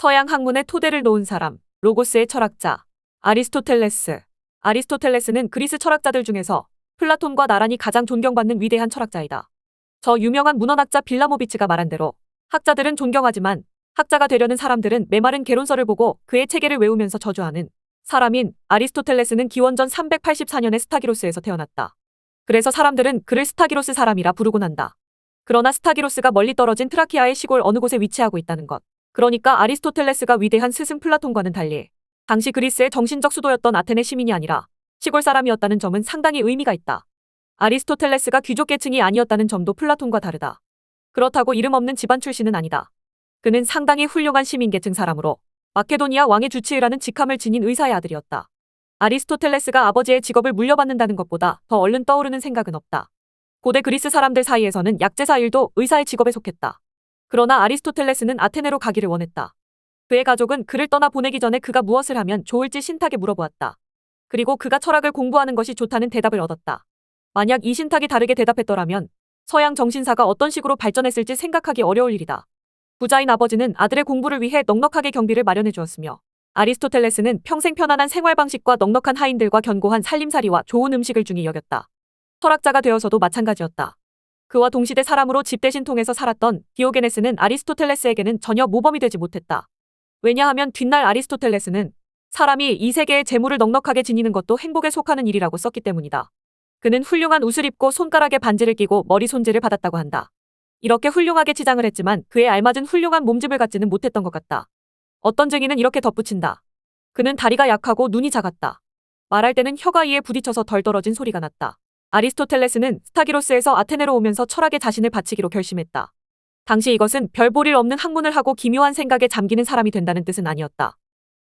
서양 학문의 토대를 놓은 사람, 로고스의 철학자, 아리스토텔레스. 아리스토텔레스는 그리스 철학자들 중에서 플라톤과 나란히 가장 존경받는 위대한 철학자이다. 저 유명한 문헌학자 빌라모비치가 말한 대로 학자들은 존경하지만 학자가 되려는 사람들은 메마른 개론서를 보고 그의 체계를 외우면서 저주하는 사람인 아리스토텔레스는 기원전 384년에 스타기로스에서 태어났다. 그래서 사람들은 그를 스타기로스 사람이라 부르곤 한다. 그러나 스타기로스가 멀리 떨어진 트라키아의 시골 어느 곳에 위치하고 있다는 것. 그러니까 아리스토텔레스가 위대한 스승 플라톤과는 달리 당시 그리스의 정신적 수도였던 아테네 시민이 아니라 시골 사람이었다는 점은 상당히 의미가 있다. 아리스토텔레스가 귀족 계층이 아니었다는 점도 플라톤과 다르다. 그렇다고 이름 없는 집안 출신은 아니다. 그는 상당히 훌륭한 시민 계층 사람으로 마케도니아 왕의 주치의라는 직함을 지닌 의사의 아들이었다. 아리스토텔레스가 아버지의 직업을 물려받는다는 것보다 더 얼른 떠오르는 생각은 없다. 고대 그리스 사람들 사이에서는 약제사 일도 의사의 직업에 속했다. 그러나 아리스토텔레스는 아테네로 가기를 원했다. 그의 가족은 그를 떠나 보내기 전에 그가 무엇을 하면 좋을지 신탁에 물어보았다. 그리고 그가 철학을 공부하는 것이 좋다는 대답을 얻었다. 만약 이 신탁이 다르게 대답했더라면 서양 정신사가 어떤 식으로 발전했을지 생각하기 어려울 일이다. 부자인 아버지는 아들의 공부를 위해 넉넉하게 경비를 마련해 주었으며 아리스토텔레스는 평생 편안한 생활 방식과 넉넉한 하인들과 견고한 살림살이와 좋은 음식을 중히 여겼다. 철학자가 되어서도 마찬가지였다. 그와 동시대 사람으로 집 대신 통해서 살았던 디오게네스는 아리스토텔레스에게는 전혀 모범이 되지 못했다. 왜냐하면 뒷날 아리스토텔레스는 사람이 이 세계의 재물을 넉넉하게 지니는 것도 행복에 속하는 일이라고 썼기 때문이다. 그는 훌륭한 옷을 입고 손가락에 반지를 끼고 머리 손질을 받았다고 한다. 이렇게 훌륭하게 치장을 했지만 그에 알맞은 훌륭한 몸집을 갖지는 못했던 것 같다. 어떤 증인은 이렇게 덧붙인다. 그는 다리가 약하고 눈이 작았다. 말할 때는 혀가 이에 부딪혀서 덜 떨어진 소리가 났다. 아리스토텔레스는 스타기로스에서 아테네로 오면서 철학에 자신을 바치기로 결심했다. 당시 이것은 별 볼 일 없는 학문을 하고 기묘한 생각에 잠기는 사람이 된다는 뜻은 아니었다.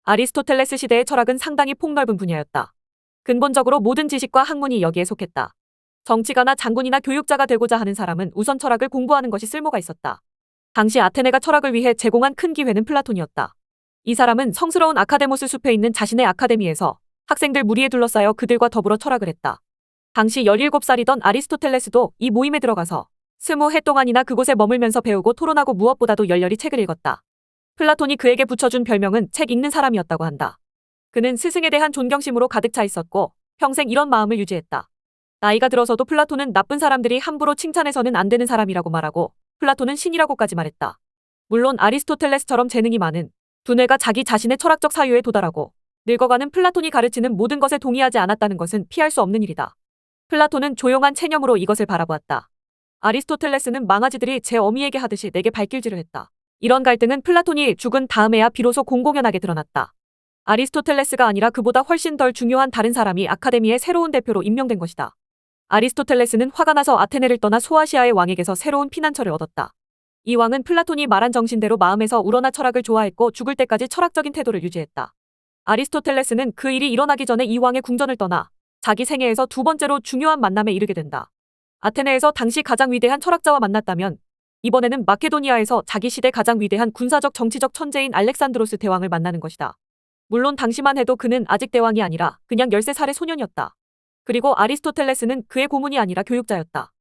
아리스토텔레스 시대의 철학은 상당히 폭넓은 분야였다. 근본적으로 모든 지식과 학문이 여기에 속했다. 정치가나 장군이나 교육자가 되고자 하는 사람은 우선 철학을 공부하는 것이 쓸모가 있었다. 당시 아테네가 철학을 위해 제공한 큰 기회는 플라톤이었다. 이 사람은 성스러운 아카데모스 숲에 있는 자신의 아카데미에서 학생들 무리에 둘러싸여 그들과 더불어 철학을 했다. 당시 17살이던 아리스토텔레스도 이 모임에 들어가서 스무 해 동안이나 그곳에 머물면서 배우고 토론하고 무엇보다도 열렬히 책을 읽었다. 플라톤이 그에게 붙여준 별명은 책 읽는 사람이었다고 한다. 그는 스승에 대한 존경심으로 가득 차 있었고 평생 이런 마음을 유지했다. 나이가 들어서도 플라톤은 나쁜 사람들이 함부로 칭찬해서는 안 되는 사람이라고 말하고 플라톤은 신이라고까지 말했다. 물론 아리스토텔레스처럼 재능이 많은 두뇌가 자기 자신의 철학적 사유에 도달하고 늙어가는 플라톤이 가르치는 모든 것에 동의하지 않았다는 것은 피할 수 없는 일이다. 플라톤은 조용한 체념으로 이것을 바라보았다. 아리스토텔레스는 망아지들이 제 어미에게 하듯이 내게 발길질을 했다. 이런 갈등은 플라톤이 죽은 다음에야 비로소 공공연하게 드러났다. 아리스토텔레스가 아니라 그보다 훨씬 덜 중요한 다른 사람이 아카데미의 새로운 대표로 임명된 것이다. 아리스토텔레스는 화가 나서 아테네를 떠나 소아시아의 왕에게서 새로운 피난처를 얻었다. 이 왕은 플라톤이 말한 정신대로 마음에서 우러나 철학을 좋아했고 죽을 때까지 철학적인 태도를 유지했다. 아리스토텔레스는 그 일이 일어나기 전에 이 왕의 궁전을 떠나 자기 생애에서 두 번째로 중요한 만남에 이르게 된다. 아테네에서 당시 가장 위대한 철학자와 만났다면 이번에는 마케도니아에서 자기 시대 가장 위대한 군사적 정치적 천재인 알렉산드로스 대왕을 만나는 것이다. 물론 당시만 해도 그는 아직 대왕이 아니라 그냥 13살의 소년이었다. 그리고 아리스토텔레스는 그의 고문이 아니라 교육자였다.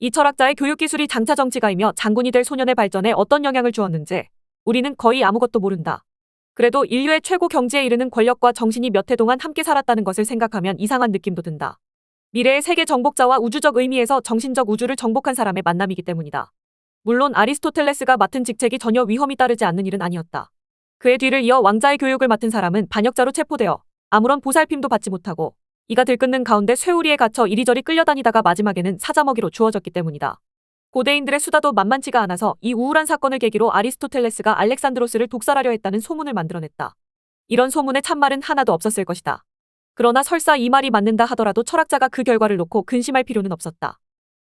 이 철학자의 교육기술이 장차 정치가이며 장군이 될 소년의 발전에 어떤 영향을 주었는지 우리는 거의 아무것도 모른다. 그래도 인류의 최고 경지에 이르는 권력과 정신이 몇 해 동안 함께 살았다는 것을 생각하면 이상한 느낌도 든다. 미래의 세계 정복자와 우주적 의미에서 정신적 우주를 정복한 사람의 만남이기 때문이다. 물론 아리스토텔레스가 맡은 직책이 전혀 위험이 따르지 않는 일은 아니었다. 그의 뒤를 이어 왕자의 교육을 맡은 사람은 반역자로 체포되어 아무런 보살핌도 받지 못하고 이가 들끓는 가운데 쇠우리에 갇혀 이리저리 끌려다니다가 마지막에는 사자먹이로 주어졌기 때문이다. 고대인들의 수다도 만만치가 않아서 이 우울한 사건을 계기로 아리스토텔레스가 알렉산드로스를 독살하려 했다는 소문을 만들어냈다. 이런 소문의 참말은 하나도 없었을 것이다. 그러나 설사 이 말이 맞는다 하더라도 철학자가 그 결과를 놓고 근심할 필요는 없었다.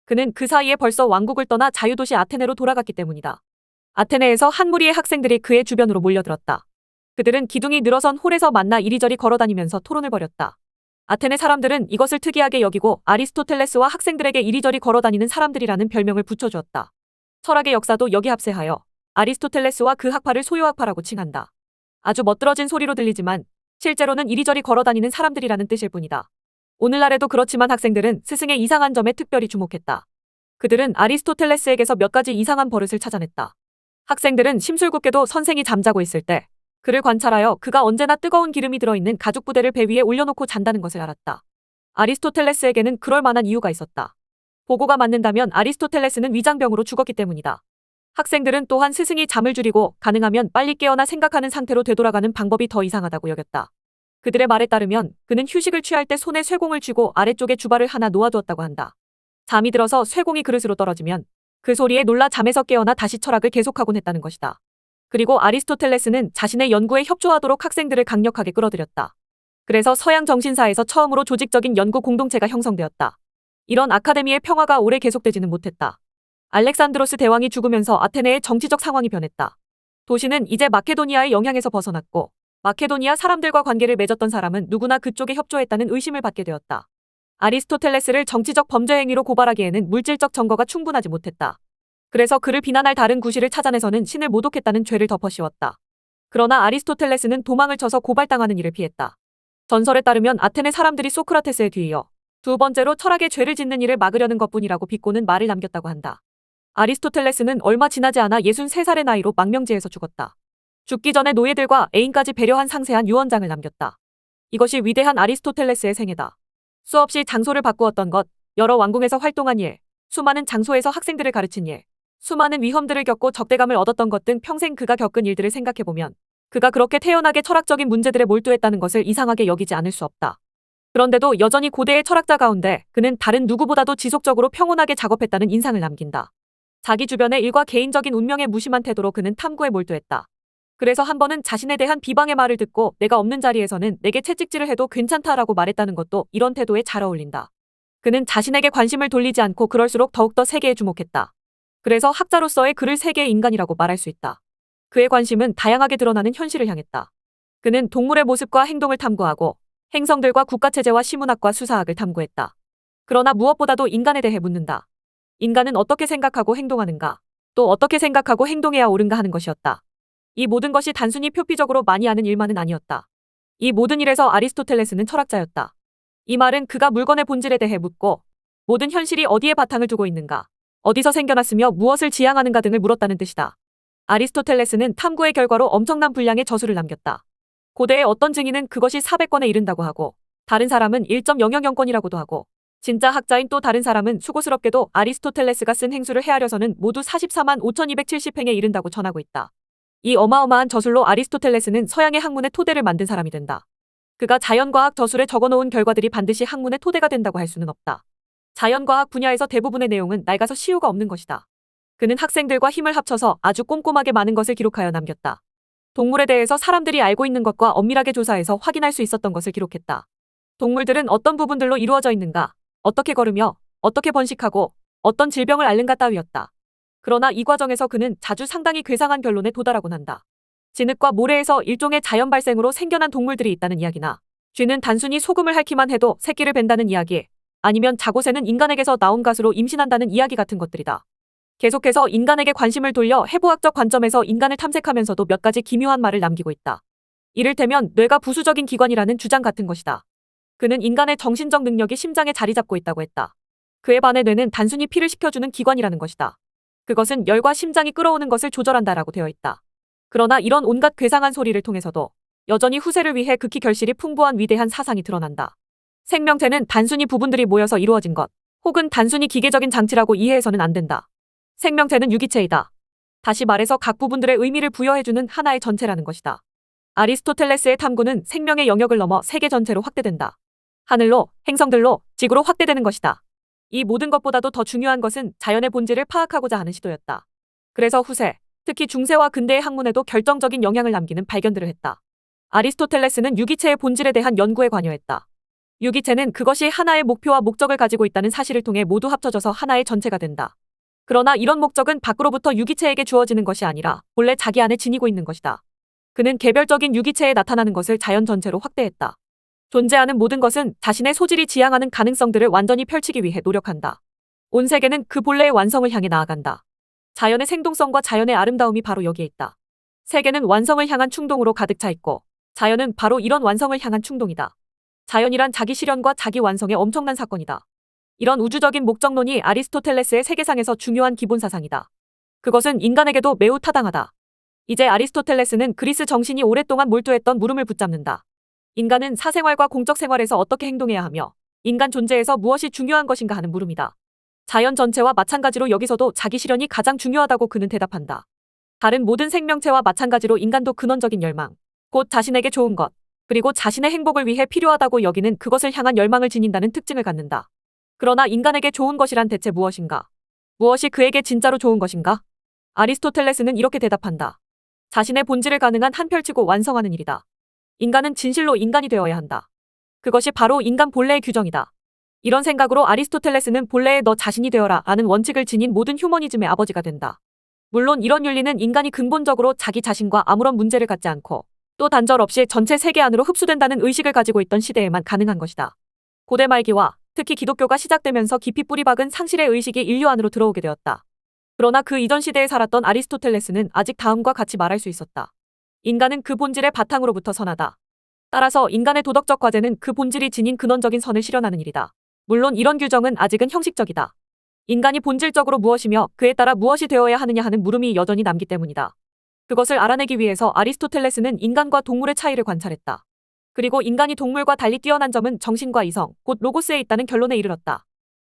그는 그 사이에 벌써 왕국을 떠나 자유도시 아테네로 돌아갔기 때문이다. 아테네에서 한 무리의 학생들이 그의 주변으로 몰려들었다. 그들은 기둥이 늘어선 홀에서 만나 이리저리 걸어다니면서 토론을 벌였다. 아테네 사람들은 이것을 특이하게 여기고 아리스토텔레스와 학생들에게 이리저리 걸어다니는 사람들이라는 별명을 붙여주었다. 철학의 역사도 여기 합세하여 아리스토텔레스와 그 학파를 소요학파라고 칭한다. 아주 멋들어진 소리로 들리지만 실제로는 이리저리 걸어다니는 사람들이라는 뜻일 뿐이다. 오늘날에도 그렇지만 학생들은 스승의 이상한 점에 특별히 주목했다. 그들은 아리스토텔레스에게서 몇 가지 이상한 버릇을 찾아냈다. 학생들은 심술궂게도 선생이 잠자고 있을 때 그를 관찰하여 그가 언제나 뜨거운 기름이 들어있는 가죽 부대를 배 위에 올려놓고 잔다는 것을 알았다. 아리스토텔레스에게는 그럴 만한 이유가 있었다. 보고가 맞는다면 아리스토텔레스는 위장병으로 죽었기 때문이다. 학생들은 또한 스승이 잠을 줄이고 가능하면 빨리 깨어나 생각하는 상태로 되돌아가는 방법이 더 이상하다고 여겼다. 그들의 말에 따르면 그는 휴식을 취할 때 손에 쇠공을 쥐고 아래쪽에 주발을 하나 놓아두었다고 한다. 잠이 들어서 쇠공이 그릇으로 떨어지면 그 소리에 놀라 잠에서 깨어나 다시 철학을 계속하곤 했다는 것이다. 그리고 아리스토텔레스는 자신의 연구에 협조하도록 학생들을 강력하게 끌어들였다. 그래서 서양 정신사에서 처음으로 조직적인 연구 공동체가 형성되었다. 이런 아카데미의 평화가 오래 계속되지는 못했다. 알렉산드로스 대왕이 죽으면서 아테네의 정치적 상황이 변했다. 도시는 이제 마케도니아의 영향에서 벗어났고 마케도니아 사람들과 관계를 맺었던 사람은 누구나 그쪽에 협조했다는 의심을 받게 되었다. 아리스토텔레스를 정치적 범죄 행위로 고발하기에는 물질적 증거가 충분하지 못했다. 그래서 그를 비난할 다른 구실을 찾아내서는 신을 모독했다는 죄를 덮어씌웠다. 그러나 아리스토텔레스는 도망을 쳐서 고발당하는 일을 피했다. 전설에 따르면 아테네 사람들이 소크라테스에 뒤이어 두 번째로 철학의 죄를 짓는 일을 막으려는 것뿐이라고 비꼬는 말을 남겼다고 한다. 아리스토텔레스는 얼마 지나지 않아 63살의 나이로 망명지에서 죽었다. 죽기 전에 노예들과 애인까지 배려한 상세한 유언장을 남겼다. 이것이 위대한 아리스토텔레스의 생애다. 수없이 장소를 바꾸었던 것, 여러 왕궁에서 활동한 일, 수많은 장소에서 학생들을 가르친 일, 수많은 위험들을 겪고 적대감을 얻었던 것 등 평생 그가 겪은 일들을 생각해보면 그가 그렇게 태연하게 철학적인 문제들에 몰두했다는 것을 이상하게 여기지 않을 수 없다. 그런데도 여전히 고대의 철학자 가운데 그는 다른 누구보다도 지속적으로 평온하게 작업했다는 인상을 남긴다. 자기 주변의 일과 개인적인 운명에 무심한 태도로 그는 탐구에 몰두했다. 그래서 한 번은 자신에 대한 비방의 말을 듣고 내가 없는 자리에서는 내게 채찍질을 해도 괜찮다라고 말했다는 것도 이런 태도에 잘 어울린다. 그는 자신에게 관심을 돌리지 않고 그럴수록 더욱더 세계에 주목했다. 그래서 학자로서의 그를 세계의 인간이라고 말할 수 있다. 그의 관심은 다양하게 드러나는 현실을 향했다. 그는 동물의 모습과 행동을 탐구하고 행성들과 국가체제와 시문학과 수사학을 탐구했다. 그러나 무엇보다도 인간에 대해 묻는다. 인간은 어떻게 생각하고 행동하는가? 또 어떻게 생각하고 행동해야 옳은가 하는 것이었다. 이 모든 것이 단순히 표피적으로 많이 아는 일만은 아니었다. 이 모든 일에서 아리스토텔레스는 철학자였다. 이 말은 그가 물건의 본질에 대해 묻고 모든 현실이 어디에 바탕을 두고 있는가, 어디서 생겨났으며 무엇을 지향하는가 등을 물었다는 뜻이다. 아리스토텔레스는 탐구의 결과로 엄청난 분량의 저수를 남겼다. 고대의 어떤 증인은 그것이 400권에 이른다고 하고 다른 사람은 1.000건이라고도 하고 진짜 학자인 또 다른 사람은 수고스럽게도 아리스토텔레스가 쓴 행수를 헤아려서는 모두 44만 5270행에 이른다고 전하고 있다. 이 어마어마한 저술로 아리스토텔레스는 서양의 학문의 토대를 만든 사람이 된다. 그가 자연과학 저술에 적어놓은 결과들이 반드시 학문의 토대가 된다고 할 수는 없다. 자연과학 분야에서 대부분의 내용은 낡아서 시효가 없는 것이다. 그는 학생들과 힘을 합쳐서 아주 꼼꼼하게 많은 것을 기록하여 남겼다. 동물에 대해서 사람들이 알고 있는 것과 엄밀하게 조사해서 확인할 수 있었던 것을 기록했다. 동물들은 어떤 부분들로 이루어져 있는가, 어떻게 걸으며, 어떻게 번식하고, 어떤 질병을 앓는가 따위였다. 그러나 이 과정에서 그는 자주 상당히 괴상한 결론에 도달하곤 한다. 진흙과 모래에서 일종의 자연 발생으로 생겨난 동물들이 있다는 이야기나, 쥐는 단순히 소금을 핥기만 해도 새끼를 벤다는 이야기, 아니면 자고새는 인간에게서 나온 가수로 임신한다는 이야기 같은 것들이다. 계속해서 인간에게 관심을 돌려 해부학적 관점에서 인간을 탐색하면서도 몇 가지 기묘한 말을 남기고 있다. 이를테면 뇌가 부수적인 기관이라는 주장 같은 것이다. 그는 인간의 정신적 능력이 심장에 자리 잡고 있다고 했다. 그에 반해 뇌는 단순히 피를 식혀주는 기관이라는 것이다. 그것은 열과 심장이 끌어오는 것을 조절한다라고 되어 있다. 그러나 이런 온갖 괴상한 소리를 통해서도 여전히 후세를 위해 극히 결실이 풍부한 위대한 사상이 드러난다. 생명체는 단순히 부분들이 모여서 이루어진 것, 혹은 단순히 기계적인 장치라고 이해해서는 안 된다. 생명체는 유기체이다. 다시 말해서 각 부분들의 의미를 부여해주는 하나의 전체라는 것이다. 아리스토텔레스의 탐구는 생명의 영역을 넘어 세계 전체로 확대된다. 하늘로, 행성들로, 지구로 확대되는 것이다. 이 모든 것보다도 더 중요한 것은 자연의 본질을 파악하고자 하는 시도였다. 그래서 후세, 특히 중세와 근대의 학문에도 결정적인 영향을 남기는 발견들을 했다. 아리스토텔레스는 유기체의 본질에 대한 연구에 관여했다. 유기체는 그것이 하나의 목표와 목적을 가지고 있다는 사실을 통해 모두 합쳐져서 하나의 전체가 된다. 그러나 이런 목적은 밖으로부터 유기체에게 주어지는 것이 아니라 본래 자기 안에 지니고 있는 것이다. 그는 개별적인 유기체에 나타나는 것을 자연 전체로 확대했다. 존재하는 모든 것은 자신의 소질이 지향하는 가능성들을 완전히 펼치기 위해 노력한다. 온 세계는 그 본래의 완성을 향해 나아간다. 자연의 생동성과 자연의 아름다움이 바로 여기에 있다. 세계는 완성을 향한 충동으로 가득 차 있고 자연은 바로 이런 완성을 향한 충동이다. 자연이란 자기 실현과 자기 완성의 엄청난 사건이다. 이런 우주적인 목적론이 아리스토텔레스의 세계상에서 중요한 기본 사상이다. 그것은 인간에게도 매우 타당하다. 이제 아리스토텔레스는 그리스 정신이 오랫동안 몰두했던 물음을 붙잡는다. 인간은 사생활과 공적 생활에서 어떻게 행동해야 하며 인간 존재에서 무엇이 중요한 것인가 하는 물음이다. 자연 전체와 마찬가지로 여기서도 자기 실현이 가장 중요하다고 그는 대답한다. 다른 모든 생명체와 마찬가지로 인간도 근원적인 열망, 곧 자신에게 좋은 것, 그리고 자신의 행복을 위해 필요하다고 여기는 그것을 향한 열망을 지닌다는 특징을 갖는다. 그러나 인간에게 좋은 것이란 대체 무엇인가? 무엇이 그에게 진짜로 좋은 것인가? 아리스토텔레스는 이렇게 대답한다. 자신의 본질을 가능한 한 펼치고 완성하는 일이다. 인간은 진실로 인간이 되어야 한다. 그것이 바로 인간 본래의 규정이다. 이런 생각으로 아리스토텔레스는 본래의 너 자신이 되어라 라는 원칙을 지닌 모든 휴머니즘의 아버지가 된다. 물론 이런 윤리는 인간이 근본적으로 자기 자신과 아무런 문제를 갖지 않고 또 단절 없이 전체 세계 안으로 흡수된다는 의식을 가지고 있던 시대에만 가능한 것이다. 고대 말기와 특히 기독교가 시작되면서 깊이 뿌리박은 상실의 의식이 인류 안으로 들어오게 되었다. 그러나 그 이전 시대에 살았던 아리스토텔레스는 아직 다음과 같이 말할 수 있었다. 인간은 그 본질의 바탕으로부터 선하다. 따라서 인간의 도덕적 과제는 그 본질이 지닌 근원적인 선을 실현하는 일이다. 물론 이런 규정은 아직은 형식적이다. 인간이 본질적으로 무엇이며 그에 따라 무엇이 되어야 하느냐 하는 물음이 여전히 남기 때문이다. 그것을 알아내기 위해서 아리스토텔레스는 인간과 동물의 차이를 관찰했다. 그리고 인간이 동물과 달리 뛰어난 점은 정신과 이성, 곧 로고스에 있다는 결론에 이르렀다.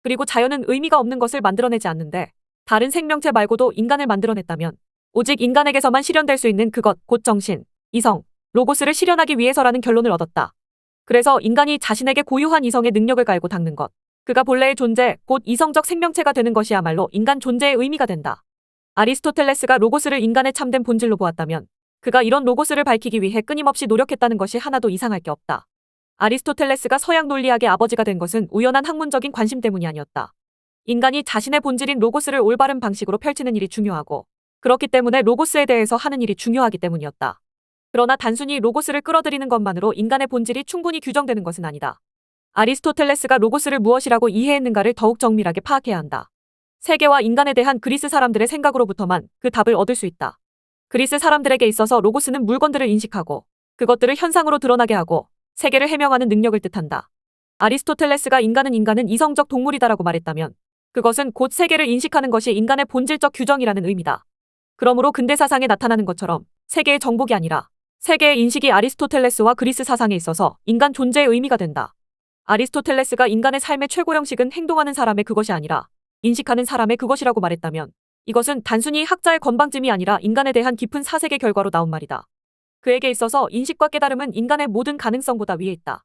그리고 자연은 의미가 없는 것을 만들어내지 않는데 다른 생명체 말고도 인간을 만들어냈다면 오직 인간에게서만 실현될 수 있는 그것, 곧 정신, 이성, 로고스를 실현하기 위해서라는 결론을 얻었다. 그래서 인간이 자신에게 고유한 이성의 능력을 갈고 닦는 것. 그가 본래의 존재, 곧 이성적 생명체가 되는 것이야말로 인간 존재의 의미가 된다. 아리스토텔레스가 로고스를 인간의 참된 본질로 보았다면 그가 이런 로고스를 밝히기 위해 끊임없이 노력했다는 것이 하나도 이상할 게 없다. 아리스토텔레스가 서양 논리학의 아버지가 된 것은 우연한 학문적인 관심 때문이 아니었다. 인간이 자신의 본질인 로고스를 올바른 방식으로 펼치는 일이 중요하고 그렇기 때문에 로고스에 대해서 하는 일이 중요하기 때문이었다. 그러나 단순히 로고스를 끌어들이는 것만으로 인간의 본질이 충분히 규정되는 것은 아니다. 아리스토텔레스가 로고스를 무엇이라고 이해했는가를 더욱 정밀하게 파악해야 한다. 세계와 인간에 대한 그리스 사람들의 생각으로부터만 그 답을 얻을 수 있다. 그리스 사람들에게 있어서 로고스는 물건들을 인식하고 그것들을 현상으로 드러나게 하고 세계를 해명하는 능력을 뜻한다. 아리스토텔레스가 인간은 인간은 이성적 동물이다라고 말했다면 그것은 곧 세계를 인식하는 것이 인간의 본질적 규정이라는 의미다. 그러므로 근대 사상에 나타나는 것처럼 세계의 정복이 아니라 세계의 인식이 아리스토텔레스와 그리스 사상에 있어서 인간 존재의 의미가 된다. 아리스토텔레스가 인간의 삶의 최고 형식은 행동하는 사람의 그것이 아니라 인식하는 사람의 그것이라고 말했다면 이것은 단순히 학자의 건방짐이 아니라 인간에 대한 깊은 사색의 결과로 나온 말이다. 그에게 있어서 인식과 깨달음은 인간의 모든 가능성보다 위에 있다.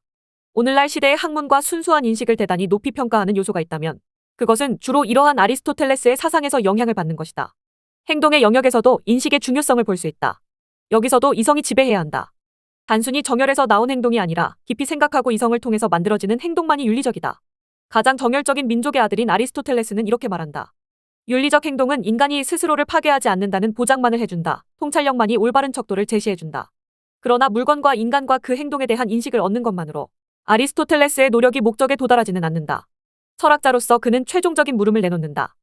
오늘날 시대의 학문과 순수한 인식을 대단히 높이 평가하는 요소가 있다면 그것은 주로 이러한 아리스토텔레스의 사상에서 영향을 받는 것이다. 행동의 영역에서도 인식의 중요성을 볼 수 있다. 여기서도 이성이 지배해야 한다. 단순히 정열에서 나온 행동이 아니라 깊이 생각하고 이성을 통해서 만들어지는 행동만이 윤리적이다. 가장 정열적인 민족의 아들인 아리스토텔레스는 이렇게 말한다. 윤리적 행동은 인간이 스스로를 파괴하지 않는다는 보장만을 해준다. 통찰력만이 올바른 척도를 제시해준다. 그러나 물건과 인간과 그 행동에 대한 인식을 얻는 것만으로 아리스토텔레스의 노력이 목적에 도달하지는 않는다. 철학자로서 그는 최종적인 물음을 내놓는다.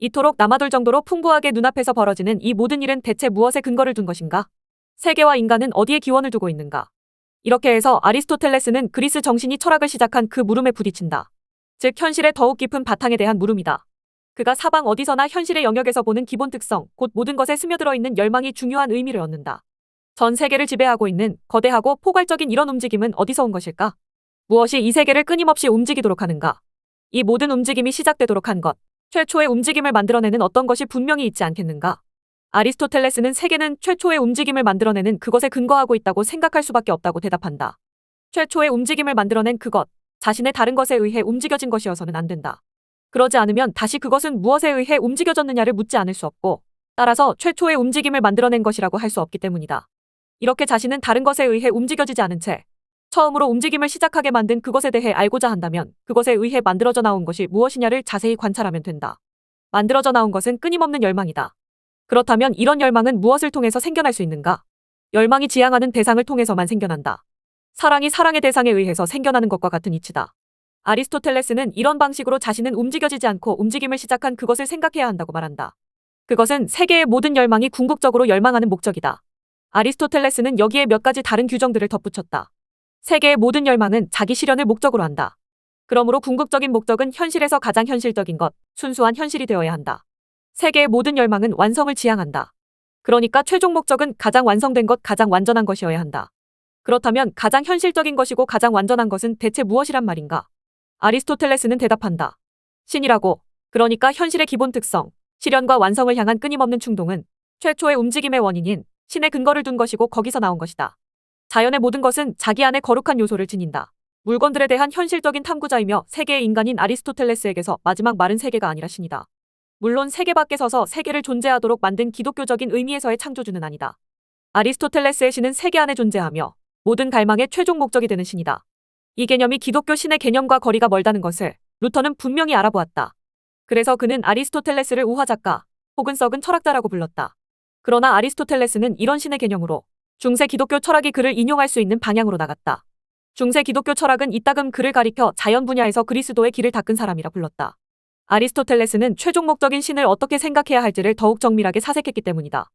이토록 남아돌 정도로 풍부하게 눈앞에서 벌어지는 이 모든 일은 대체 무엇에 근거를 둔 것인가? 세계와 인간은 어디에 기원을 두고 있는가? 이렇게 해서 아리스토텔레스는 그리스 정신이 철학을 시작한 그 물음에 부딪힌다. 즉 현실의 더욱 깊은 바탕에 대한 물음이다. 그가 사방 어디서나 현실의 영역에서 보는 기본 특성, 곧 모든 것에 스며들어 있는 열망이 중요한 의미를 얻는다. 전 세계를 지배하고 있는 거대하고 포괄적인 이런 움직임은 어디서 온 것일까? 무엇이 이 세계를 끊임없이 움직이도록 하는가? 이 모든 움직임이 시작되도록 한 것, 최초의 움직임을 만들어내는 어떤 것이 분명히 있지 않겠는가? 아리스토텔레스는 세계는 최초의 움직임을 만들어내는 그것에 근거하고 있다고 생각할 수밖에 없다고 대답한다. 최초의 움직임을 만들어낸 그것, 자신의 다른 것에 의해 움직여진 것이어서는 안 된다. 그러지 않으면 다시 그것은 무엇에 의해 움직여졌느냐를 묻지 않을 수 없고, 따라서 최초의 움직임을 만들어낸 것이라고 할 수 없기 때문이다. 이렇게 자신은 다른 것에 의해 움직여지지 않은 채 처음으로 움직임을 시작하게 만든 그것에 대해 알고자 한다면 그것에 의해 만들어져 나온 것이 무엇이냐를 자세히 관찰하면 된다. 만들어져 나온 것은 끊임없는 열망이다. 그렇다면 이런 열망은 무엇을 통해서 생겨날 수 있는가? 열망이 지향하는 대상을 통해서만 생겨난다. 사랑이 사랑의 대상에 의해서 생겨나는 것과 같은 이치다. 아리스토텔레스는 이런 방식으로 자신은 움직여지지 않고 움직임을 시작한 그것을 생각해야 한다고 말한다. 그것은 세계의 모든 열망이 궁극적으로 열망하는 목적이다. 아리스토텔레스는 여기에 몇 가지 다른 규정들을 덧붙였다. 세계의 모든 열망은 자기 실현을 목적으로 한다. 그러므로 궁극적인 목적은 현실에서 가장 현실적인 것, 순수한 현실이 되어야 한다. 세계의 모든 열망은 완성을 지향한다. 그러니까 최종 목적은 가장 완성된 것, 가장 완전한 것이어야 한다. 그렇다면 가장 현실적인 것이고 가장 완전한 것은 대체 무엇이란 말인가? 아리스토텔레스는 대답한다. 신이라고. 그러니까 현실의 기본 특성, 실현과 완성을 향한 끊임없는 충동은 최초의 움직임의 원인인 신의 근거를 둔 것이고 거기서 나온 것이다. 자연의 모든 것은 자기 안에 거룩한 요소를 지닌다. 물건들에 대한 현실적인 탐구자이며 세계의 인간인 아리스토텔레스에게서 마지막 말은 세계가 아니라 신이다. 물론 세계 밖에 서서 세계를 존재하도록 만든 기독교적인 의미에서의 창조주는 아니다. 아리스토텔레스의 신은 세계 안에 존재하며 모든 갈망의 최종 목적이 되는 신이다. 이 개념이 기독교 신의 개념과 거리가 멀다는 것을 루터는 분명히 알아보았다. 그래서 그는 아리스토텔레스를 우화 작가 혹은 썩은 철학자라고 불렀다. 그러나 아리스토텔레스는 이런 신의 개념으로 중세 기독교 철학이 그를 인용할 수 있는 방향으로 나갔다. 중세 기독교 철학은 이따금 그를 가리켜 자연 분야에서 그리스도의 길을 닦은 사람이라 불렀다. 아리스토텔레스는 최종 목적인 신을 어떻게 생각해야 할지를 더욱 정밀하게 사색했기 때문이다.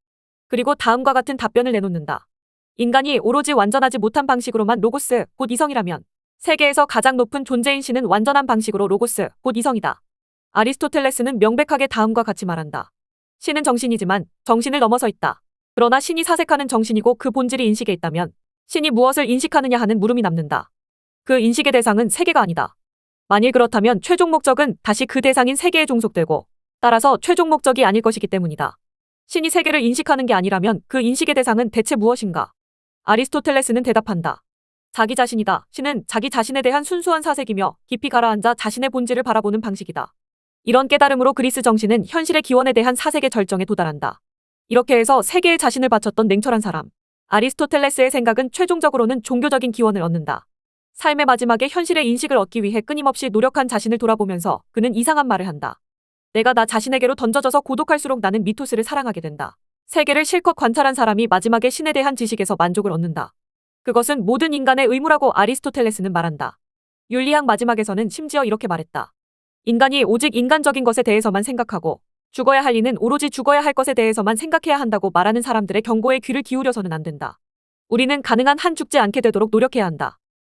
그리고 다음과 같은 답변을 내놓는다. 인간이 오로지 완전하지 못한 방식으로만 로고스, 곧 이성이라면 세계에서 가장 높은 존재인 신은 완전한 방식으로 로고스, 곧 이성이다. 아리스토텔레스는 명백하게 다음과 같이 말한다. 신은 정신이지만 정신을 넘어서 있다. 그러나 신이 사색하는 정신이고 그 본질이 인식에 있다면 신이 무엇을 인식하느냐 하는 물음이 남는다. 그 인식의 대상은 세계가 아니다. 만일 그렇다면 최종 목적은 다시 그 대상인 세계에 종속되고 따라서 최종 목적이 아닐 것이기 때문이다. 신이 세계를 인식하는 게 아니라면 그 인식의 대상은 대체 무엇인가? 아리스토텔레스는 대답한다. 자기 자신이다. 신은 자기 자신에 대한 순수한 사색이며 깊이 가라앉아 자신의 본질을 바라보는 방식이다. 이런 깨달음으로 그리스 정신은 현실의 기원에 대한 사색의 절정에 도달한다. 이렇게 해서 세계에 자신을 바쳤던 냉철한 사람. 아리스토텔레스의 생각은 최종적으로는 종교적인 기원을 얻는다. 삶의 마지막에 현실의 인식을 얻기 위해 끊임없이 노력한 자신을 돌아보면서 그는 이상한 말을 한다. 내가 나 자신에게로 던져져서 고독할수록 나는 미토스를 사랑하게 된다. 세계를 실컷 관찰한 사람이 마지막에 신에 대한 지식에서 만족을 얻는다. 그것은 모든 인간의 의무라고 아리스토텔레스는 말한다. 윤리학 마지막에서는 심지어 이렇게 말했다. 인간이 오직 인간적인 것에 대해서만 생각하고 죽어야 할 이는 오로지 죽어야 할 것에 대해서만 생각해야 한다고 말하는 사람들의 경고에 귀를 기울여서는 안 된다. 우리는 가능한 한 죽지 않게 되도록 노력해야 한다.